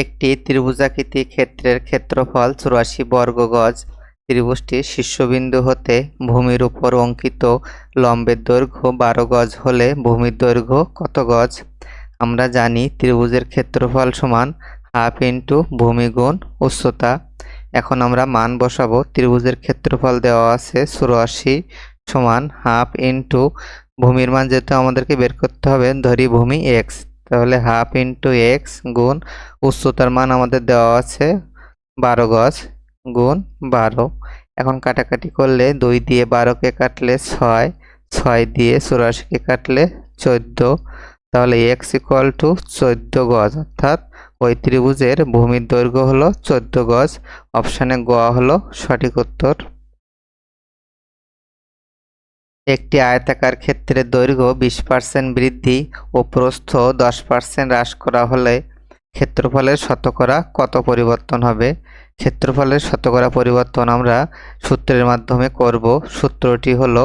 একটি ত্রিভুজাকৃতি ক্ষেত্রের ক্ষেত্রফল চুরাশি বর্গ গজ। ত্রিভুজটির শীর্ষবিন্দু হতে ভূমির উপর অঙ্কিত লম্বের দৈর্ঘ্য বারো গজ হলে ভূমির দৈর্ঘ্য কত গজ? আমরা জানি ত্রিভুজের ক্ষেত্রফল সমান হাফ ইন্টু ভূমি গুণ উচ্চতা। এখন আমরা মান বসাবো। ত্রিভুজের ক্ষেত্রফল দেওয়া আছে চুরাশি সমান হাফ ইন্টু ভূমির মান যেহেতু আমাদেরকে বের করতে হবে, ধরি ভূমি এক্স তাহলে হাফ ইন্টু এক্স গুণ উচ্চতার মান আমাদের দেওয়া আছে বারো গজ গুণ বারো। এখন কাটাকাটি করলে দুই দিয়ে বারোকে কাটলে ছয় ছয় দিয়ে চুরাশিকে কাটলে চোদ্দ। তাহলে এক্স ইকুয়াল টু চোদ্দ গজ, অর্থাৎ ওই ত্রিভুজের ভূমির দৈর্ঘ্য হলো চোদ্দ গজ। অপশানে গোয়া হলো সঠিক উত্তর। একটি আয়তাকার ক্ষেত্রে দৈর্ঘ্য বিশ পার্সেন্ট বৃদ্ধি ও প্রস্থ দশ পার্সেন্ট হ্রাস করা হলে ক্ষেত্রফলের শতকরা কত পরিবর্তন হবে? ক্ষেত্রফলের শতকরা পরিবর্তন আমরা সূত্রের মাধ্যমে করব। সূত্রটি হলো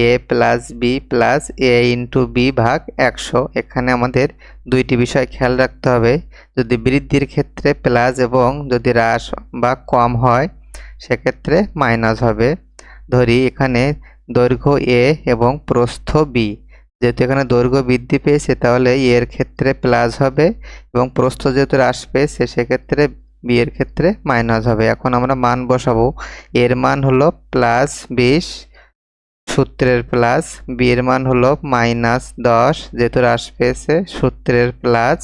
A plus B plus A into B ভাগ একশো। এখানে আমাদের দুইটি বিষয় খেয়াল রাখতে হবে। যদি বৃদ্ধির ক্ষেত্রে প্লাস এবং যদি হ্রাস বা কম হয়, সেক্ষেত্রে মাইনাস হবে। ধরি এখানে দৈর্ঘ্য এ এবং প্রস্থ বি যেহেতু এখানে দৈর্ঘ্য বৃদ্ধি পেয়েছে, তাহলে এর ক্ষেত্রে প্লাস হবে এবং প্রস্থ যেহেতু হ্রাস পেয়েছে, সেক্ষেত্রে বি এর ক্ষেত্রে মাইনাস হবে। এখন আমরা মান বসাবো। এর মান হলো প্লাস বিশ, সূত্রের প্লাস বি এর মান হলো মাইনাস দশ, যেহেতু হ্রাস পেয়েছে, সূত্রের প্লাস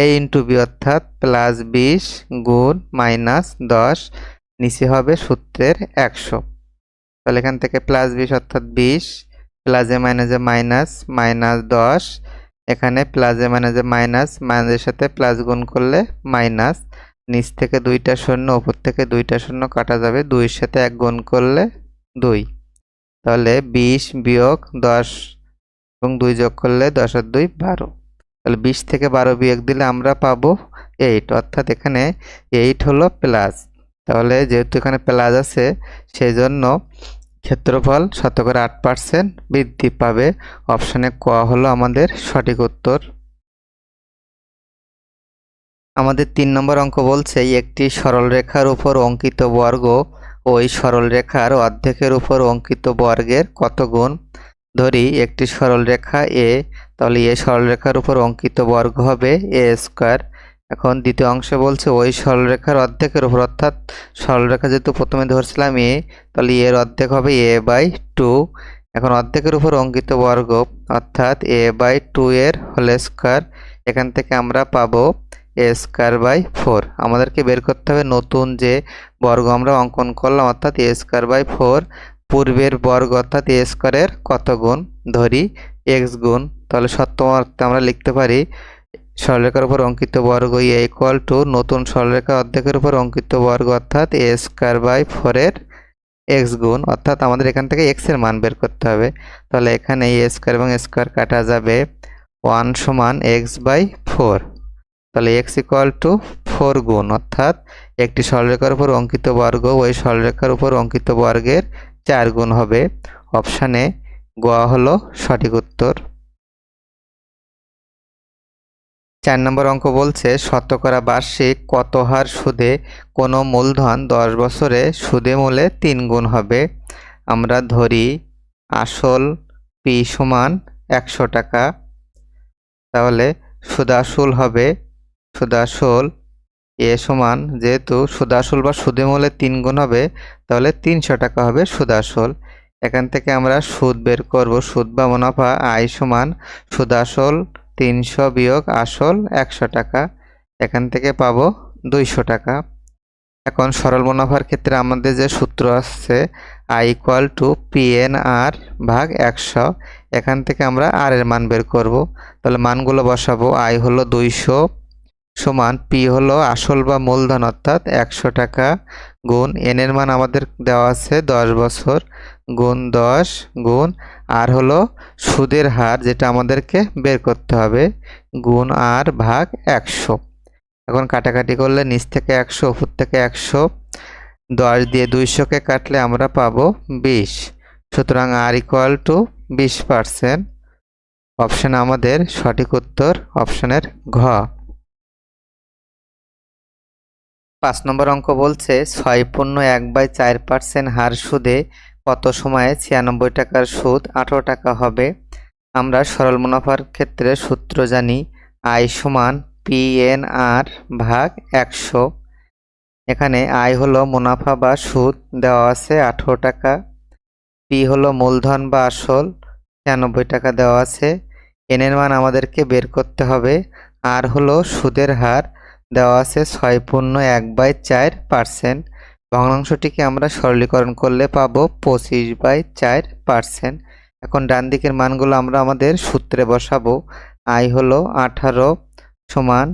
এ ইন্টু বি অর্থাৎ প্লাস বিশ গুণ মাইনাস দশ, নিচে হবে সূত্রের একশো। তাহলে এখান থেকে প্লাস বিশ অর্থাৎ বিশ প্লাসে মাইনাসে মাইনাস মাইনাস দশ, এখানে প্লাসে মাইনাসে মাইনাস মাইনাসের সাথে প্লাস গুণ করলে মাইনাস নিচ থেকে দুইটা শূন্য, উপর থেকে দুইটা শূন্য কাটা যাবে, দুইয়ের সাথে এক গুণ করলে দুই। তাহলে বিশ বিয়োগ দশ এবং দুই যোগ করলে দশ আর দুই বারো। তাহলে বিশ থেকে বারো বিয়োগ দিলে আমরা পাবো এইট অর্থাৎ এখানে এইট হলো প্লাস তাহলে যেহেতু এখানে প্লাস আছে সেই জন্য ক্ষেত্রফল শতকরা আট পার্সেন্ট বৃদ্ধি পাবে। অপশানে ক হলো আমাদের সঠিক উত্তর। আমাদের তিন নম্বর অঙ্ক বলছে, একটি সরলরেখার উপর অঙ্কিত বর্গ ওই সরলরেখার অর্ধেকের উপর অঙ্কিত বর্গের কত গুণ? ধরি, একটি সরলরেখা এ তাহলে এ সরলরেখার উপর অঙ্কিত বর্গ হবে এ স্কোয়ার এখন দ্বিতীয় অংশে বলছে, ওই সরলরেখার অর্ধেকের উপর অর্থাৎ সরলরেখা যেহেতু প্রথমে ধরছিলাম এ, তাহলে এর অর্ধেক হবে এ বাই টু। এখন অর্ধেকের উপর অঙ্কিত বর্গ অর্থাৎ এ বাই টু এর হোল স্কোয়ার, এখান থেকে আমরা পাবো এ স্কোয়ার বাই ফোর। আমাদেরকে বের করতে হবে নতুন যে বর্গ আমরা অঙ্কন করলাম, অর্থাৎ এ স্কোয়ার বাই ফোর, পূর্বের বর্গ অর্থাৎ এ স্কোয়ারের কত গুণ? ধরি এক্স গুণ। তাহলে সপ্তম অর্থে আমরা লিখতে পারি সরলরেখার উপর অঙ্কিত বর্গ এ ইকুয়াল টু নতুন সরলরেখা অর্ধেকের উপর অঙ্কিত বর্গ অর্থাৎ এ স্কোয়ার বাই ফোরের এক্স গুণ, অর্থাৎ আমাদের এখান থেকে এক্সের মান বের করতে হবে। তাহলে এখানে এ স্কোয়ার এবং স্কোয়ার কাটা যাবে ওয়ান সমান এক্স বাই ফোর তাহলে এক্স ইকুয়াল টু ফোর গুণ, অর্থাৎ একটি সরলরেখার উপর অঙ্কিত বর্গ, ওই সরলরেখার উপর অঙ্কিত বর্গের চার গুণ হবে। অপশানে গোয়া হলো সঠিক উত্তর। চার নম্বর অঙ্ক বলছে শতকরা বার্ষিক কত হার সুদে? কোনো মূলধন দশ বছরে সুদে মূলে তিন গুণ হবে। আমরা ধরি আসল পি সমান একশো টাকা। তাহলে সুদাসুল হবে, সুদাসুল এ সমান, যেহেতু সুদাসুল বা সুদে মূলে তিন গুণ হবে, তাহলে তিনশো টাকা হবে সুদাসুল। এখান থেকে আমরা সুদ বের করব, সুদ বা মুনাফা আয় সমান সুদাসল তিনশো বিয়োগ আসল একশো টাকা, এখান থেকে পাবো দুইশো টাকা। এখন সরল মুনাফার ক্ষেত্রে আমাদের যে সূত্র আসছে I equal to P N R ভাগ একশো, এখান থেকে আমরা আর এর মান বের করব। তাহলে মানগুলো বসাবো আই হলো দুইশো সমান পি হলো আসল বা মূলধন, অর্থাৎ একশো টাকা গুণ এন এর মান আমাদের দেওয়া আছে দশ বছর গুণ দশ গুণ আর হলো সুদের হার, যেটা আমাদেরকে বের করতে হবে, গুণ আর ভাগ একশো। এখন কাটাকাটি করলে নিচ থেকে একশো, উপর থেকে একশো, দশ দিয়ে দুইশোকে কাটলে আমরা পাবো বিশ। সুতরাং আর ইকুয়াল টু বিশ পার্সেন্ট অপশান আমাদের সঠিক উত্তর অপশানের ঘ। পাঁচ নম্বর অঙ্ক বলছে, ছয় পূর্ণ এক বাই চার পার্সেন্ট হার সুদে কত সময়ে ছিয়ানব্বই টাকার সুদ আঠারো টাকা হবে? আমরা সরল মুনাফার ক্ষেত্রে সূত্র জানি আই সমান পি এন আর ভাগ একশো। এখানে আয় হলো মুনাফা বা সুদ, দেওয়া আছে আঠারো টাকা। পি হলো মূলধন বা আসল, ছিয়ানব্বই টাকা দেওয়া আছে। এন এর মান আমাদেরকে বের করতে হবে। আর হলো সুদের হার দেওয়া আছে ছয় পূর্ণ এক বাই চার পার্সেন্ট। ভগ্নাংশটিকে আমরা সরলীকরণ করলে পাবো পঁচিশ বাই চার পার্সেন্ট। এখন ডান দিকের মানগুলো আমরা আমাদের সূত্রে বসাবো। আই হলো আঠারো সমান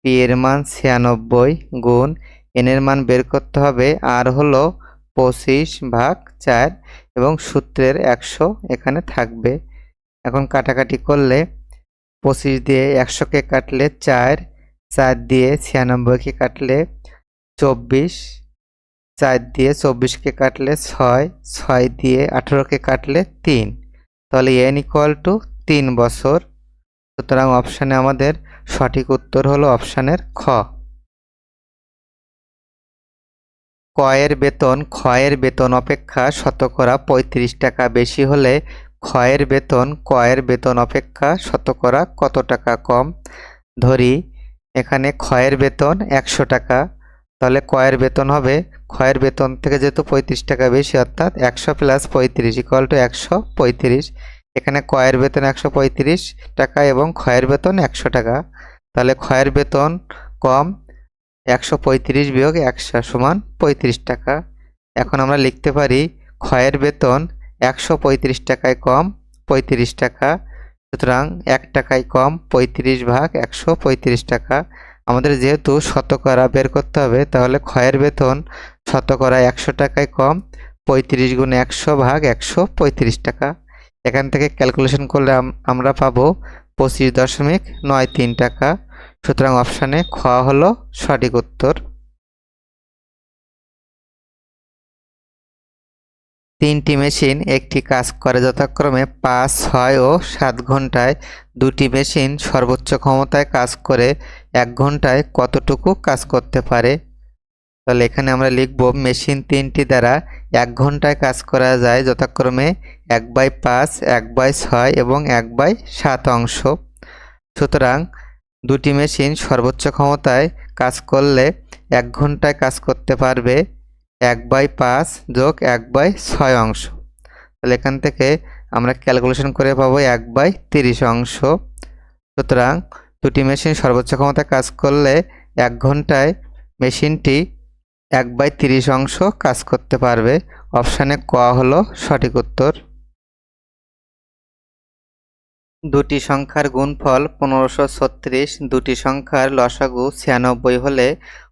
পি এর মান ছিয়ানব্বই গুণ এন এর মান বের করতে হবে। আর হলো পঁচিশ ভাগ চার এবং সূত্রের একশো এখানে থাকবে। এখন কাটাকাটি করলে পঁচিশ দিয়ে একশোকে কাটলে চার চার দিয়ে ছিয়ানব্বইকে কাটলে চব্বিশ, চার দিয়ে চব্বিশকে কাটলে ছয় ছয় দিয়ে আঠেরোকে কাটলে তিন। তাহলে এন ইকুয়াল টু তিন বছর। সুতরাং অপশানে আমাদের সঠিক উত্তর হলো অপশানের খ। কয়ের বেতন, ক্ষয়ের বেতন অপেক্ষা শতকরা পঁয়ত্রিশ টাকা বেশি হলে ক্ষয়ের বেতন, কয়ের বেতন অপেক্ষা শতকরা কত টাকা কম? ধরি এখানে ক্ষয়ের বেতন একশো টাকা। তাহলে কয়ের বেতন হবে, ক্ষয়ের বেতন থেকে যেহেতু পঁয়ত্রিশ টাকা বেশি, অর্থাৎ একশো প্লাস পঁয়ত্রিশ ইকুয়াল টু একশো পঁয়ত্রিশ। এখানে কয়ের বেতন একশো পঁয়ত্রিশ টাকা এবং ক্ষয়ের বেতন একশো টাকা। তাহলে ক্ষয়ের বেতন কম একশো পঁয়ত্রিশ বিয়োগ একশো সমান পঁয়ত্রিশ টাকা। এখন আমরা লিখতে পারি, ক্ষয়ের বেতন একশো পঁয়ত্রিশ টাকায় কম পঁয়ত্রিশ টাকা। সুতরাং এক টাকায় কম পঁয়ত্রিশ ভাগ একশো পঁয়ত্রিশ টাকা। আমাদের যেহেতু শতকরা বের করতে হবে, তাহলে ক্ষয়ের বেতন শতকরা একশো টাকায় কম পঁয়ত্রিশ গুণ একশো ভাগ একশো পঁয়ত্রিশ টাকা। এখান থেকে ক্যালকুলেশন করলে আমরা পাবো পঁচিশ দশমিক নয় তিন টাকা। সুতরাং অপশানে খ হলো সঠিক উত্তর। তিনটি মেশিন একটি কাজ করে যথাক্রমে পাঁচ, ছয় ও সাত ঘন্টায়। দুটি মেশিন সর্বোচ্চ ক্ষমতায় কাজ করে এক ঘন্টায় কতটুকু কাজ করতে পারে? তাহলে এখানে আমরা লিখব, মেশিন তিনটি দ্বারা এক ঘন্টায় কাজ করা যায় যথাক্রমে এক বাই পাঁচ, এক বাই ছয় এবং এক বাই সাত অংশ। সুতরাং দুটি মেশিন সর্বোচ্চ ক্ষমতায় কাজ করলে এক ঘন্টায় কাজ করতে পারবে এক বাই পাঁচ যোগ এক বাই ছয় অংশ। তাহলে এখান থেকে আমরা ক্যালকুলেশন করে পাবো এক বাই তিরিশ অংশ। সুতরাং দুটি মেশিন সর্বোচ্চ ক্ষমতায় কাজ করলে এক ঘন্টায় মেশিনটি এক বাই তিরিশ অংশ কাজ করতে পারবে। অপশানে ক হলো সঠিক উত্তর। দুটি সংখ্যার গুণফল পনেরোশো ছত্রিশ, দুটি সংখ্যার লসাগু ছিয়ানব্বই হলে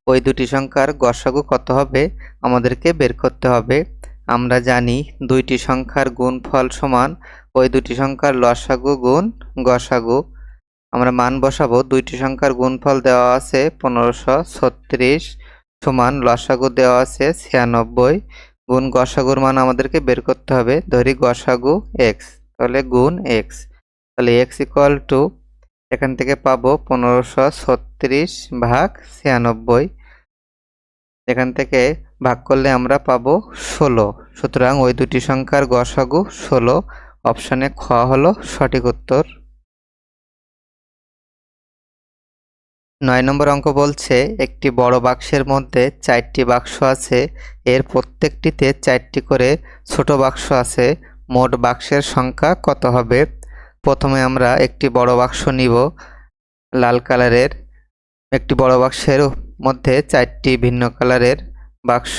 ওই দুটি সংখ্যার গসাগু কত হবে? আমাদেরকে বের করতে হবে। আমরা জানি দুইটি সংখ্যার গুণফল সমান, ওই দুটি সংখ্যার লসাগু গুণ গসাগু। আমরা মান বসাবো। দুইটি সংখ্যার গুণফল দেওয়া আছে পনেরোশো ছত্রিশ সমান, লসাগু দেওয়া আছে ছিয়ানব্বই। গুণ গসাগুর মান আমাদেরকে বের করতে হবে। ধরি গসাগু এক্স তাহলে গুণ এক্স তাহলে এক্স ইকুয়াল টু এখান থেকে পাবো পনেরোশো ছত্রিশ ভাগ ছিয়ানব্বই। এখান থেকে ভাগ করলে আমরা পাবো ষোলো। সুতরাং ওই দুটি সংখ্যার গসাগু ষোলো। অপশানে খ হলো সঠিক উত্তর। নয় নম্বর অঙ্ক বলছে, একটি বড় বাক্সের মধ্যে চারটি বাক্স আছে, এর প্রত্যেকটিতে চারটি করে ছোট বাক্স আছে। মোট বাক্সের সংখ্যা কত হবে? প্রথমে আমরা একটি বড় বাক্স নিব। লাল কালারের একটি বড় বাক্সের মধ্যে চারটি ভিন্ন কালারের বাক্স।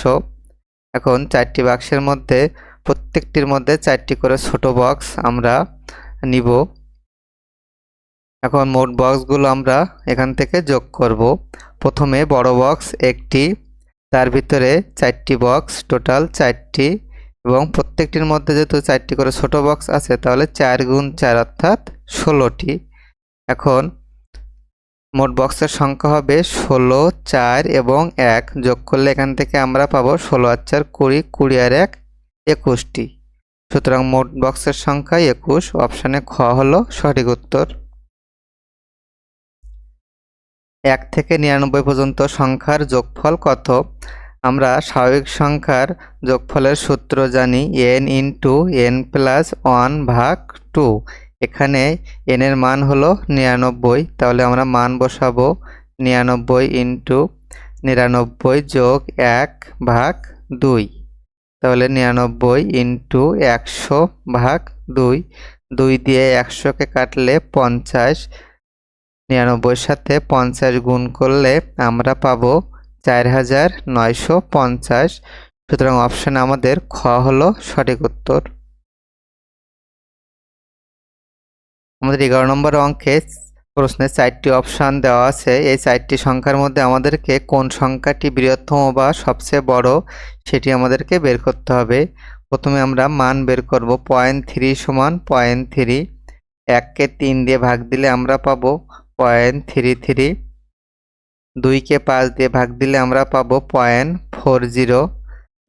এখন চারটি বাক্সের মধ্যে, প্রত্যেকটির মধ্যে চারটি করে ছোট বক্স আমরা নিব। এখন মোট বক্সগুলো আমরা এখান থেকে যোগ করব। প্রথমে বড় বক্স একটি, তার ভিতরে চারটি বক্স, টোটাল চারটি এবং প্রত্যেকটির মধ্যে যেহেতু চারটি করে ছোট বক্স আছে, তাহলে চার গুণ চার অর্থাৎ ষোলোটি। এখন মোট বক্সের সংখ্যা হবে ষোলো, চার এবং এক। যোগ করলে এখান থেকে আমরা পাবো ষোলো আর চার কুড়ি কুড়ি আর এক একুশটি। সুতরাং মোট বক্সের সংখ্যা একুশ অপশানে খ হলো সঠিক উত্তর। এক থেকে নিরানব্বই পর্যন্ত সংখ্যার যোগফল কত? আমরা স্বাভাবিক সংখ্যার যোগফলের সূত্র জানি n into n plus one ভাগ টু। এখানে এন এর মান হলো নিরানব্বই, তাহলে আমরা মান বসাবো নিরানব্বই ইন্টু নিরানব্বই যোগ এক ভাগ দুই। তাহলে নিরানব্বই ইন্টু একশো ভাগ দুই। দুই দিয়ে একশোকে কাটলে পঞ্চাশ। নিরানব্বইয়ের সাথে পঞ্চাশ গুণ করলে আমরা পাবো চার হাজার নয়শো পঞ্চাশ। সুতরাং অপশান আমাদের খ হলো সঠিক উত্তর। আমাদের এগারো নম্বর অঙ্কে প্রশ্নে চারটি অপশান দেওয়া আছে। এই চারটি সংখ্যার মধ্যে আমাদেরকে কোন সংখ্যাটি বৃহত্তম বা সবচেয়ে বড় সেটি আমাদেরকে বের করতে হবে। প্রথমে আমরা মান বের করব, পয়েন্ট থ্রি সমান পয়েন্ট থ্রি। এককে তিন দিয়ে ভাগ দিলে আমরা পাবো পয়েন্ট থ্রি থ্রি। দুইকে পাঁচ দিয়ে ভাগ দিলে আমরা পাবো পয়েন্ট ফোর জিরো।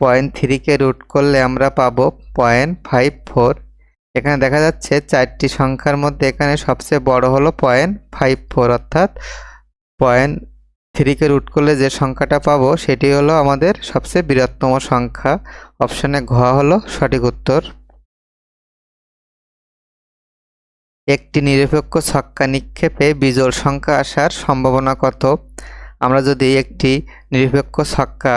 পয়েন্ট থ্রিকে রুট করলে আমরা পাবো পয়েন্ট ফাইভ ফোর। এখানে দেখা যাচ্ছে চারটি সংখ্যার মধ্যে এখানে সবচেয়ে বড় হলো পয়েন্ট ফাইভ ফোর, অর্থাৎ পয়েন্ট থ্রিকে রুট করলে যে সংখ্যাটা পাবো সেটি হলো আমাদের সবচেয়ে বৃহত্তম সংখ্যা। অপশানে ঘ হলো সঠিক উত্তর। একটি নিরপেক্ষ ছক্কা নিক্ষেপে বিজোড় সংখ্যা আসার সম্ভাবনা কত? আমরা যদি একটি নিরপেক্ষ ছক্কা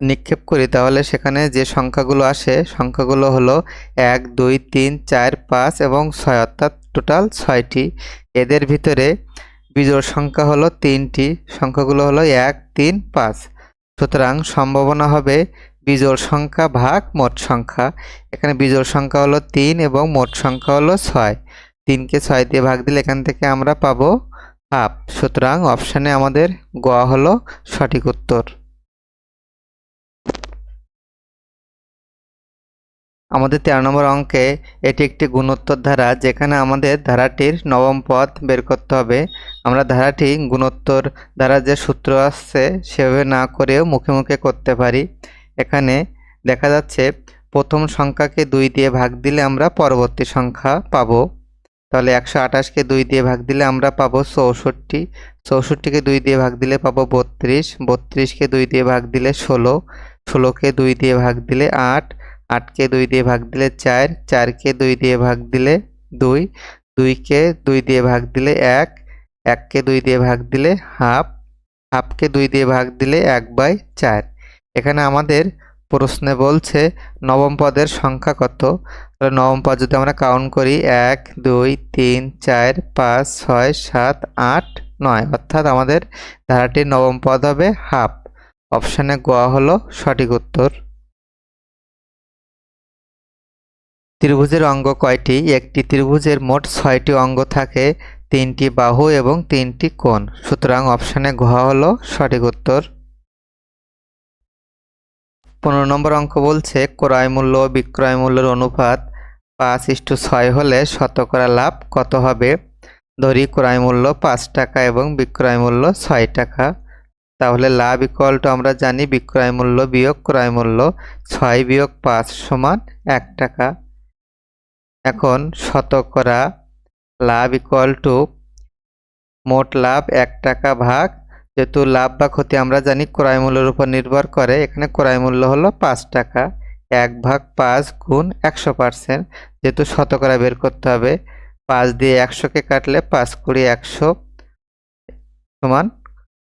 নিক্ষেপ করি, তাহলে সেখানে যে সংখ্যাগুলো আসে, সংখ্যাগুলো হলো এক, দুই, তিন, চার, পাঁচ এবং ছয়, অর্থাৎ টোটাল ছয়টি। এদের ভিতরে বিজোড় সংখ্যা হলো তিনটি, সংখ্যাগুলো হলো এক, তিন, পাঁচ। সুতরাং সম্ভাবনা হবে বিজোড় সংখ্যা ভাগ মোট সংখ্যা। এখানে বিজোড় সংখ্যা হলো তিন এবং মোট সংখ্যা হলো ছয়। তিনকে ছয় দিয়ে ভাগ দিলে এখান থেকে আমরা পাবো হাফ। সুতরাং অপশানে আমাদের গ হলো সঠিক উত্তর। আমাদের তেরো নম্বর অঙ্কে এটি একটি গুণোত্তর ধারা, যেখানে আমাদের ধারাটির নবম পদ বের করতে হবে। আমরা ধারাটি গুণোত্তর ধারা যে সূত্র আসছে সেভাবে না করেও মুখে মুখে করতে পারি। এখানে দেখা যাচ্ছে প্রথম সংখ্যাকে দুই দিয়ে ভাগ দিলে আমরা পরবর্তী সংখ্যা পাবো। তাহলে একশো আঠাশকে দুই দিয়ে ভাগ দিলে আমরা পাবো চৌষট্টি। চৌষট্টিকে দুই দিয়ে ভাগ দিলে পাবো বত্রিশ। বত্রিশকে দুই দিয়ে ভাগ দিলে ষোলো। ষোলোকে দুই দিয়ে ভাগ দিলে আট। আটকে দুই দিয়ে ভাগ দিলে চার। চারকে দুই দিয়ে ভাগ দিলে দুই। দুইকে দুই দিয়ে ভাগ দিলে এক। এককে দুই দিয়ে ভাগ দিলে হাফ। হাফকে দুই দিয়ে ভাগ দিলে এক বাই চার। এখানে আমাদের প্রশ্নে বলছে, নবম পদের সংখ্যা কত? তাহলে নবম পদ যদি আমরা কাউন্ট করি, এক, দুই, তিন, চার, পাঁচ, ছয়, সাত, আট, নয়। অর্থাৎ আমাদের ধারাটির নবম পদ হবে হাফ অপশানে গোয়া হলো সঠিক উত্তর। ত্রিভুজের অঙ্গ কয়টি? একটি ত্রিভুজের মোট ছয়টি অঙ্গ থাকে, তিনটি বাহু এবং তিনটি কোণ। সুতরাং অপশানে ঘ হলো সঠিক উত্তর। পনেরো নম্বর অঙ্ক বলছে, ক্রয় মূল্য বিক্রয় মূল্যের অনুপাত পাঁচ ইস্টু ছয় হলে শতকরা লাভ কত হবে? ধরি ক্রয় মূল্য পাঁচ টাকা এবং বিক্রয় মূল্য ছয় টাকা। তাহলে লাভ ইকুয়াল টু আমরা জানি বিক্রয় মূল্য বিয়োগ ক্রয় মূল্য ছয় বিয়োগ পাঁচ সমান এক টাকা। এখন শতকরা লাভ ইকুয়াল টু মোট লাভ এক টাকা ভাগ যেহেতু লাভ বা ক্ষতি আমরা জানি, ক্রয় মূল্যের উপর নির্ভর করে। এখানে ক্রয় মূল্য হলো পাঁচ টাকা। এক ভাগ পাঁচ গুণ একশো পার্সেন্ট। যেহেতু শতকরা বের করতে হবে, পাঁচ দিয়ে একশোকে কাটলে পাঁচ কুড়ি একশো সমান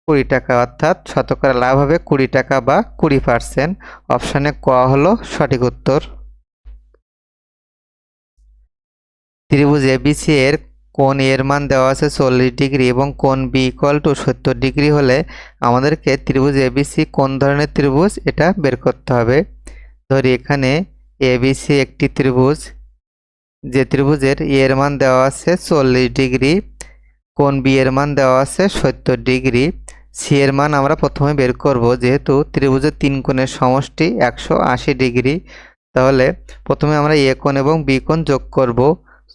কুড়ি টাকা। অর্থাৎ শতকরা লাভ হবে কুড়ি টাকা বা কুড়ি পার্সেন্ট। অপশানে ক হলো সঠিক উত্তর। ত্রিভুজ এবিসি এর কোন এর মান দেওয়া আছে চল্লিশ ডিগ্রি এবং কোন বি ইকুয়াল টু সত্তর ডিগ্রি হলে আমাদেরকে ত্রিভুজ এবিসি কোন ধরনের ত্রিভুজ এটা বের করতে হবে। ধরি এখানে এবিসি একটি ত্রিভুজ, যে ত্রিভুজের এর মান দেওয়া আছে চল্লিশ ডিগ্রি, কোন বি এর মান দেওয়া আছে সত্তর ডিগ্রি। সি এর মান আমরা প্রথমে বের করব, যেহেতু ত্রিভুজের তিন কোণের সমষ্টি একশো আশি ডিগ্রি। তাহলে প্রথমে আমরা এ কোণ এবং বি কোণ যোগ করব।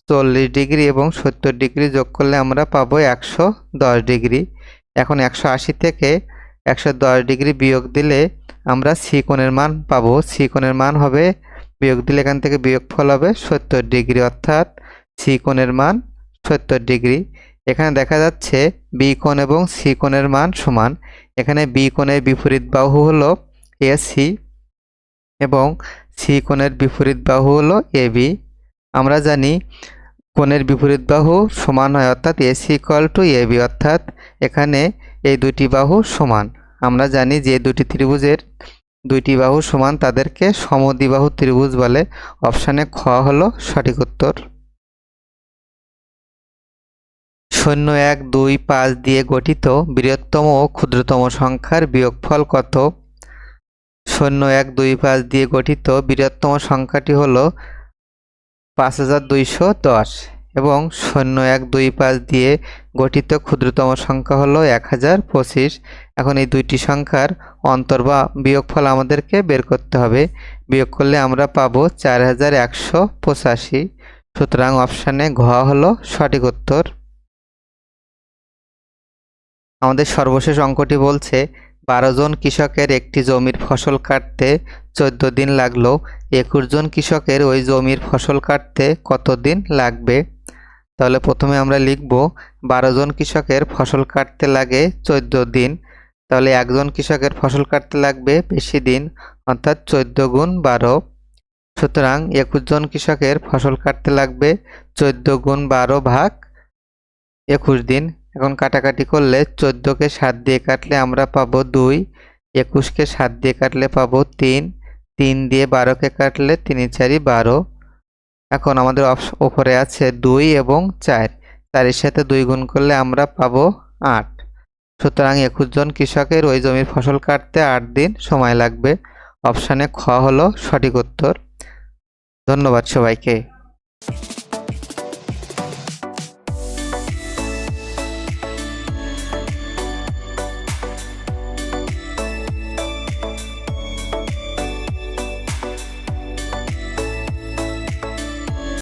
চল্লিশ ডিগ্রি এবং সত্তর ডিগ্রি যোগ করলে আমরা পাবো একশো দশ ডিগ্রি। এখন একশো আশি থেকে একশো দশ ডিগ্রি বিয়োগ দিলে আমরা সি কোণের মান পাবো। সি কোণের মান হবে, বিয়োগ দিলে এখান থেকে বিয়োগফল হবে সত্তর ডিগ্রি, অর্থাৎ সি কোণের মান সত্তর ডিগ্রি। এখানে দেখা যাচ্ছে বি কোণ এবং সি কোণের মান সমান। এখানে বি কোণের বিপরীত বাহু হলো এসি এবং সি কোণের বিপরীত বাহু হলো এবি আমরা জানি কোণের বিপরীত বাহু সমান হয় অর্থাৎ এসি ইকুয়াল টু এবি অর্থাৎ এখানে এই দুটি বাহু সমান। আমরা জানি যে দুটি ত্রিভুজের দুইটি বাহু সমান, তাদেরকে সমদ্বিবাহু ত্রিভুজ বলে। অপশানে খ হলো সঠিক উত্তর। শূন্য, এক, দুই, পাঁচ দিয়ে গঠিত বৃহত্তম ও ক্ষুদ্রতম সংখ্যার বিয়োগফল কত? শূন্য, এক, দুই, পাঁচ দিয়ে গঠিত বৃহত্তম সংখ্যাটি হলো পাঁচ হাজার দুইশো দশ এবং শূন্য এক দুই পাঁচ দিয়ে গঠিত ক্ষুদ্রতম সংখ্যা হলো এক হাজার পঁচিশ। এখন এই দুইটি সংখ্যার অন্তর বা বিয়োগফল আমাদেরকে বের করতে হবে। বিয়োগ করলে আমরা পাবো চার হাজার একশো পঁচাশি। সুতরাং অপশানে ঘ হলো সঠিক উত্তর। আমাদের সর্বশেষ অঙ্কটি বলছে, বারো জন কৃষকের একটি জমির ফসল কাটতে চোদ্দ দিন লাগল। একুশ জন কৃষকের ওই জমির ফসল কাটতে কত দিন লাগবে? তাহলে প্রথমে আমরা লিখব, বারো জন কৃষকের ফসল কাটতে লাগে চোদ্দ দিন। তাহলে একজন কৃষকের ফসল কাটতে লাগবে বেশি দিন, অর্থাৎ চোদ্দ গুণ বারো। সুতরাং একুশ জন কৃষকের ফসল কাটতে লাগবে চোদ্দ গুণ বারো ভাগ একুশ দিন। এখন কাটাকাটি করলে চোদ্দোকে সাত দিয়ে কাটলে আমরা পাবো দুই, একুশকে সাত দিয়ে কাটলে পাবো তিন। তিন দিয়ে বারোকে কাটলে তিন চারি বারো। এখন আমাদের ওপরে আছে দুই এবং চার। চারের সাথে দুই গুণ করলে আমরা পাবো আট। সুতরাং একুশ জন কৃষকের ওই জমির ফসল কাটতে আট দিন সময় লাগবে। অপশানে খ হলো সঠিক উত্তর। ধন্যবাদ সবাইকে।